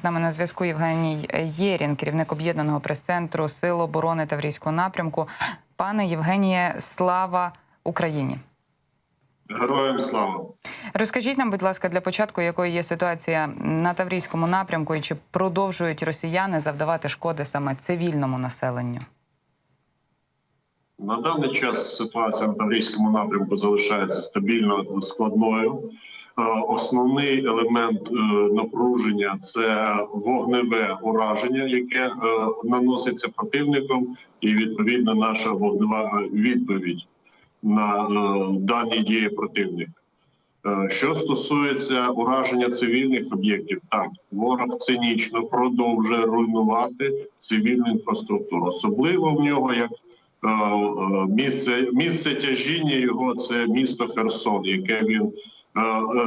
З нами на зв'язку Євгеній Єрін, керівник об'єднаного прес-центру Сил оборони Таврійського напрямку. Пане Євгеніє, слава Україні! Героям слава! Розкажіть нам, будь ласка, для початку, якою є ситуація на Таврійському напрямку і чи продовжують росіяни завдавати шкоди саме цивільному населенню? На даний час ситуація на Таврійському напрямку залишається стабільно складною. Е, Основний елемент е, напруження це вогневе ураження, яке е, наноситься противником, і відповідно наша вогнева відповідь на дані дії противника. Що стосується ураження цивільних об'єктів, так ворог цинічно продовжує руйнувати цивільну інфраструктуру, особливо в нього як місце місце тяжіння його це місто Херсон, яке він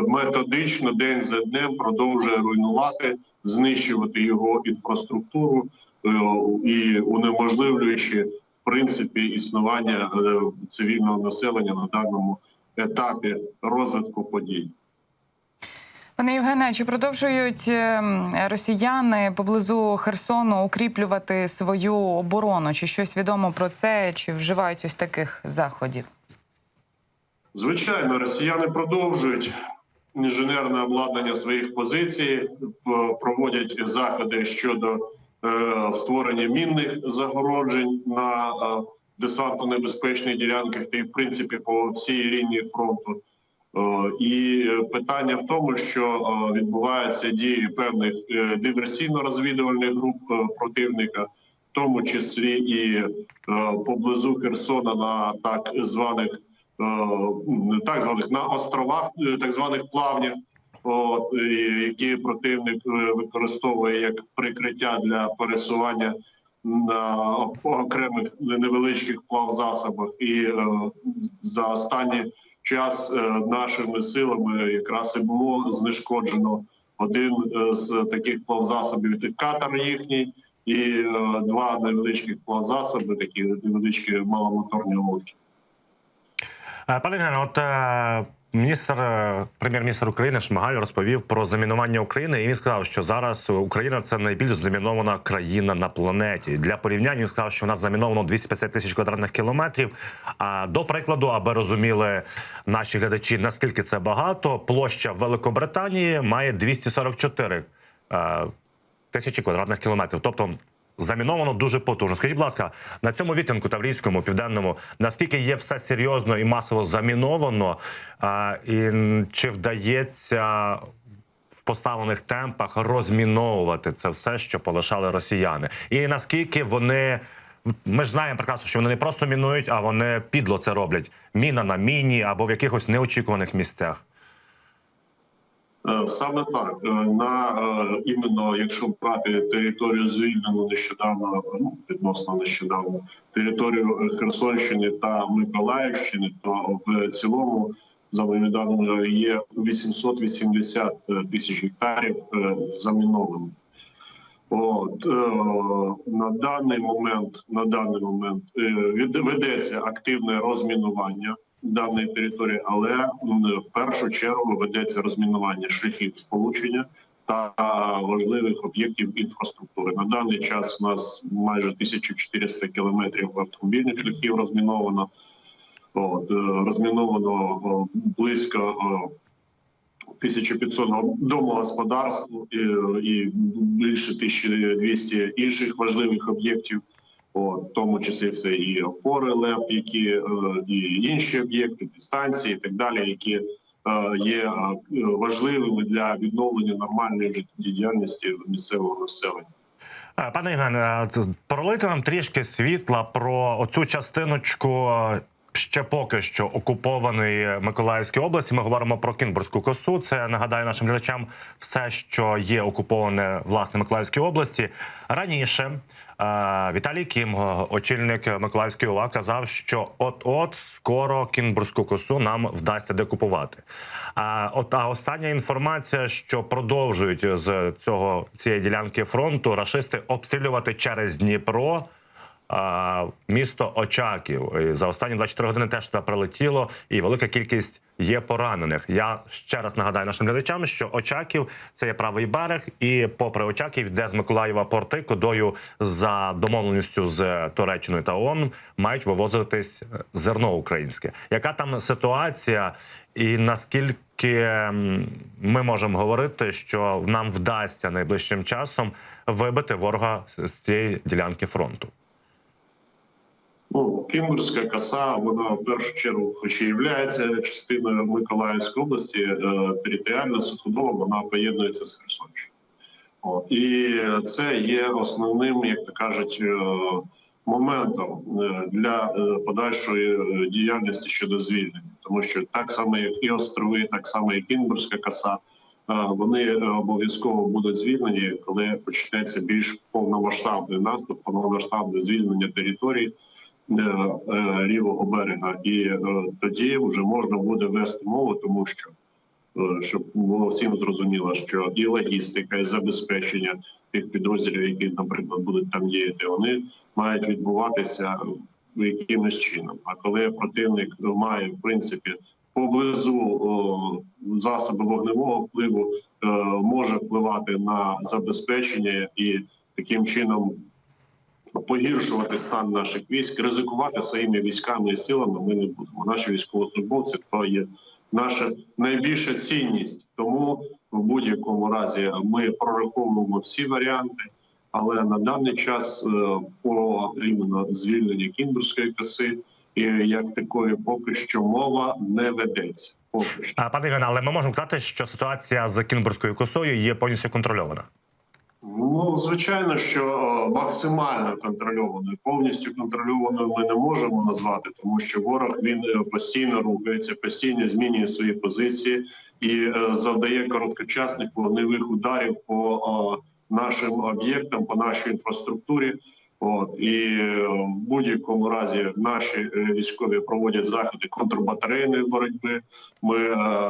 методично день за днем продовжує руйнувати, знищувати його інфраструктуру е, і унеможливлюючи в принципі існування е, цивільного населення на даному етапі розвитку подій. Пане Євгене, чи продовжують росіяни поблизу Херсону укріплювати свою оборону? Чи щось відомо про це, чи вживають ось таких заходів? Звичайно, росіяни продовжують інженерне обладнання своїх позицій, проводять заходи щодо е, створення мінних загороджень на е, десантно-небезпечних ділянках та й в принципі по всій лінії фронту. Е, І питання в тому, що відбуваються дії певних диверсійно-розвідувальних груп противника, в тому числі і поблизу Херсона на так званих так званих на островах, е, так званих плавнях, от, які противник е, використовує як прикриття для пересування на окремих невеличких плавзасобах. І е, за останній час е, нашими силами якраз і було знешкоджено один е, з таких плавзасобів катер їхній. І е, два невеличких плавзасоби, такі невеличкі маломоторні лодки. Е, Пане Євгене, от е, міністр, е, прем'єр-міністр України Шмигаль розповів про замінування України, і він сказав, що зараз Україна це найбільш замінована країна на планеті. Для порівняння він сказав, що в нас заміновано 250 тисяч квадратних кілометрів. А до прикладу, аби розуміли наші глядачі, наскільки це багато, площа Великобританії має 244 е, тисячі квадратних кілометрів. Тобто заміновано дуже потужно. Скажіть, будь ласка, на цьому відтинку Таврійському, південному, наскільки є все серйозно і масово заміновано, а, і чи вдається в поставлених темпах розміновувати це все, що полишали росіяни, і наскільки вони. Ми ж знаємо прекрасно, що вони не просто мінують, а вони підло це роблять. Міна на міні або в якихось неочікуваних місцях. Е, Саме так Е, на е, іменно, якщо брати територію звільнену нещодавно, ну відносно нещодавно, територію Херсонщини та Миколаївщини, то в цілому за моїми даними є 880 тисяч гектарів е. От на даний момент на даний момент ведеться активне розмінування даної території, але в першу чергу ведеться розмінування шляхів сполучення та важливих об'єктів інфраструктури. На даний час у нас майже 1400 кілометрів автомобільних шляхів розміновано. От, е, розміновано близько о, 1500 домогосподарств і, і більше 1200 інших важливих об'єктів. От, в тому числі це і опори ЛЕП, які е, і інші об'єкти, дистанції і так далі, які е, є е, важливими для відновлення нормальної життєдіяльності місцевого населення. Пане Євгене, е, пролити нам трішки світла про оцю частиночку. Ще поки що окупованої Миколаївської області. Ми говоримо про Кінбурзьку косу. Це нагадаю нашим глядачам все, що є окуповане власне Миколаївській області. Раніше е, Віталій Кім, е, очільник Миколаївської ОВА, казав, що от-от скоро Кінбурзьку косу нам вдасться декупувати. А от а остання інформація, що продовжують з цього цієї ділянки фронту рашисти обстрілювати через Дніпро. Місто Очаків. І за останні 24 години теж туди прилетіло, і велика кількість є поранених. Я ще раз нагадаю нашим глядачам, що Очаків це є правий берег, і попри Очаків, йде з Миколаєва порти, кудою за домовленістю з Туреччиною та ООН мають вивозитись зерно українське. Яка там ситуація, і наскільки ми можемо говорити, що нам вдасться найближчим часом вибити ворога з цієї ділянки фронту? Ну, Кімбурська коса, вона в першу чергу, хоч і є частиною Миколаївської області, е, територіально суходово вона поєднується з Херсонщиною. І це є основним, як то кажуть, е, моментом е, для подальшої діяльності щодо звільнення, тому що так само, як і острови, так само як Кінбурська коса, вони обов'язково будуть звільнені, коли почнеться більш повномасштабний наступ, повномасштабне звільнення території лівого берега, і е, тоді вже можна буде вести мову, тому що е, щоб було всім зрозуміло, що і логістика, і забезпечення тих підрозділів, які, наприклад, будуть там діяти, вони мають відбуватися якимось чином. А коли противник має в принципі поблизу засоби вогневого впливу, е, може впливати на забезпечення і таким чином погіршувати стан наших військ, ризикувати своїми військами і силами. Ми не будемо. Наші військовослужбовці то є наша найбільша цінність. Тому в будь-якому разі ми прораховуємо всі варіанти. Але на даний час е, по іменно звільненню кіндурської коси і як такої поки що мова не ведеться. Поки що. Пане Євгене, але ми можемо сказати, що ситуація з Кінбурзькою косою є повністю контрольована. Ну, звичайно, що е, максимально контрольованою, повністю контрольованою ми не можемо назвати, тому що ворог він е, постійно рухається, постійно змінює свої позиції і е, завдає короткочасних вогневих ударів по нашим об'єктам, по нашій інфраструктурі. От і в будь-якому разі наші військові проводять заходи контрбатарейної боротьби. Ми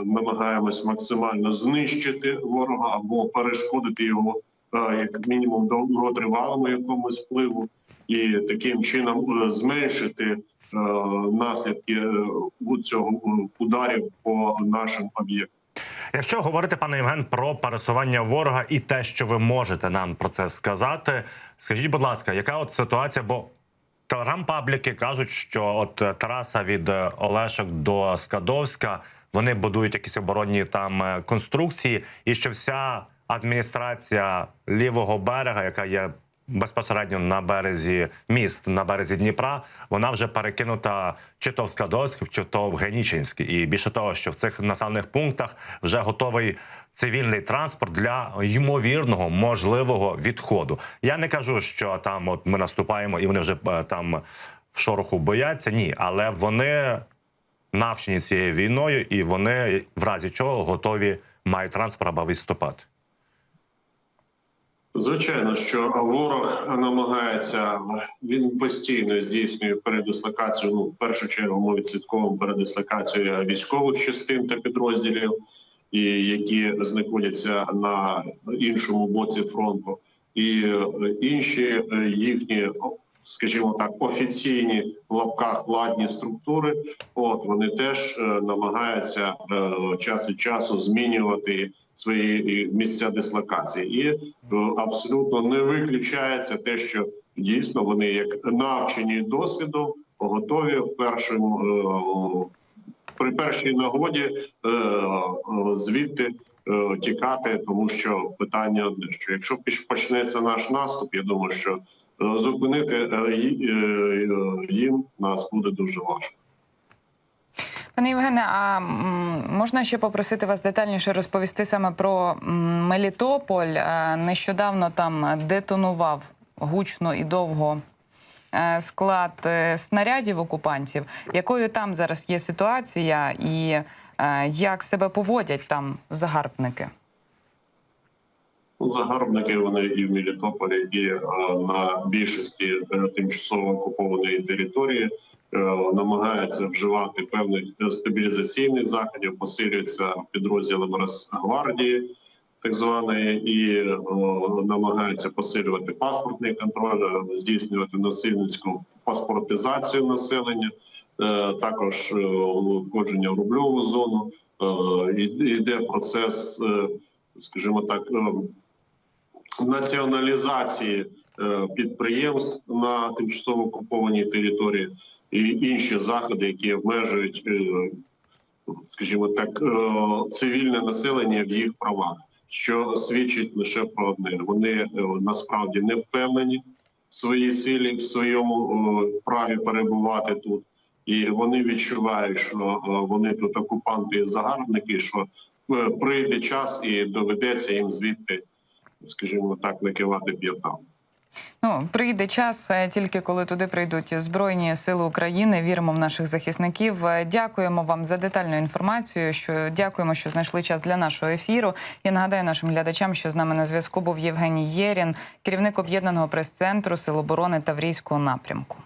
намагаємось максимально знищити ворога або перешкодити його як мінімум довготривалому якомусь впливу, і таким чином е, зменшити е, наслідки е, цього е, ударів по нашим об'єктам. Якщо говорити, пане Євген, про пересування ворога і те, що ви можете нам про це сказати, скажіть, будь ласка, яка от ситуація? Бо телеграм-пабліки кажуть, що от е, траса від е, Олешок до Скадовська вони будують якісь оборонні там е, конструкції, і що вся адміністрація лівого берега, яка є безпосередньо на березі міст на березі Дніпра, вона вже перекинута чи то в Скадовськ, чи то в Генічинськ. І більше того, що в цих населених пунктах вже готовий цивільний транспорт для ймовірного можливого відходу. Я не кажу, що там от ми наступаємо і вони вже е, там в шороху бояться. Ні, але вони навчені цією війною, і вони в разі чого готові мають транспорт або відступати. Звичайно, що ворог намагається він постійно здійснює передислокацію. Ну в першу чергу ми відслідковуємо передислокацію військових частин та підрозділів, які знаходяться на іншому боці фронту, і е, інші е, їхні, скажімо так, офіційні в лапках владні структури. От вони теж е, намагаються е, час від часу змінювати свої місця дислокації, і е, абсолютно не виключається те, що дійсно вони як навчені досвідом готові в першому при першій нагоді звідти тікати, тому що питання що якщо почнеться наш наступ, я думаю, що зупинити е, е, їм нас буде дуже важко. Пане Євгене, а можна ще попросити вас детальніше розповісти саме про Мелітополь? Е, Нещодавно там детонував гучно і довго склад снарядів окупантів. Якою там зараз є ситуація, і як себе поводять там загарбники? Ну, Загарбники вони і в Мелітополі, і е, на більшості е, тимчасово окупованої території е, намагаються вживати певних стабілізаційних заходів, посилюються підрозділами Росгвардії. так званої, і намагаються посилювати паспортний контроль, здійснювати насильницьку паспортизацію населення, також входження в рубльову зону. Е, і- Йде процес, скажімо так, націоналізації е, підприємств на тимчасово окупованій території і інші заходи, які обмежують, е, скажімо так, е, цивільне населення в їх правах, що свідчить лише про одне: вони насправді не впевнені в своїй силі, в своєму праві перебувати тут. І вони відчувають, що вони тут окупанти і загарбники, що прийде час і доведеться їм звідти, скажімо так, накивати п'ятам. Ну, прийде час е, тільки коли туди прийдуть Збройні Сили України. Віримо в наших захисників. Е, Дякуємо вам за детальну інформацію. Що дякуємо, що знайшли час для нашого ефіру. Я нагадаю нашим глядачам, що з нами на зв'язку був Євгеній Єрін, керівник об'єднаного прес-центру Сил оборони Таврійського напрямку.